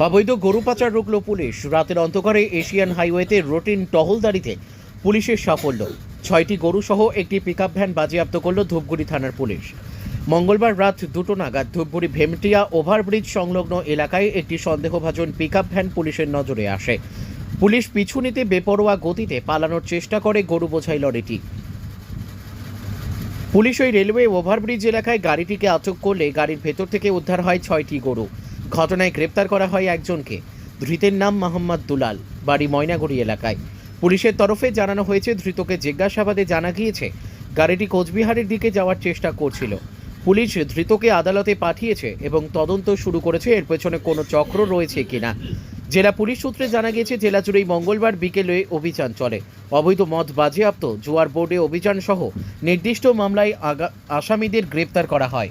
অবৈধ গরু পাচার রুখল পুলিশ। রাতের অন্ধকারে এশিয়ান হাইওয়েতে রুটিন টহলদারিতে পুলিশের সাফল্য। ছয়টি গরু সহ একটি পিকআপ ভ্যান বাজেয়াপ্ত করল ধূপগুড়ি থানার পুলিশ। মঙ্গলবার রাত দুটো নাগাদ ধূপগুড়ি ভেমটিয়া ওভারব্রিজ সংলগ্ন এলাকায় একটি সন্দেহভাজন পিকআপ ভ্যান পুলিশের নজরে আসে। পুলিশ পিছু নিতে বেপরোয়া গতিতে পালানোর চেষ্টা করে, গরু বোঝাই লরিটি পুলিশ ওই রেলওয়ে ওভারব্রিজ এলাকায় গাড়িটিকে আটক করলে গাড়ির ভেতর থেকে উদ্ধার হয় ছয়টি গরু। ঘটনায় গ্রেপ্তার করা হয় একজনকে। ধৃতের নাম মোহাম্মদ দুলাল, বাড়ি ময়নাগুড়ি এলাকায়। পুলিশের তরফে জানানো হয়েছে, ধৃতকে জিজ্ঞাসাবাদে জানা গিয়েছে, গাড়িটি কোচবিহারের দিকে যাওয়ার চেষ্টা করছিল। পুলিশ ধৃতকে আদালতে পাঠিয়েছে এবং তদন্ত শুরু করেছে, এর পেছনে কোনো চক্র রয়েছে কিনা। জেলা পুলিশ সূত্রে জানা গিয়েছে, জেলা জুড়েই মঙ্গলবার বিকেলে অভিযান চলে। অবৈধ মদ বাজেয়াপ্ত, জোয়ার বোর্ডে অভিযান সহ নির্দিষ্ট মামলায় আসামিদের গ্রেপ্তার করা হয়।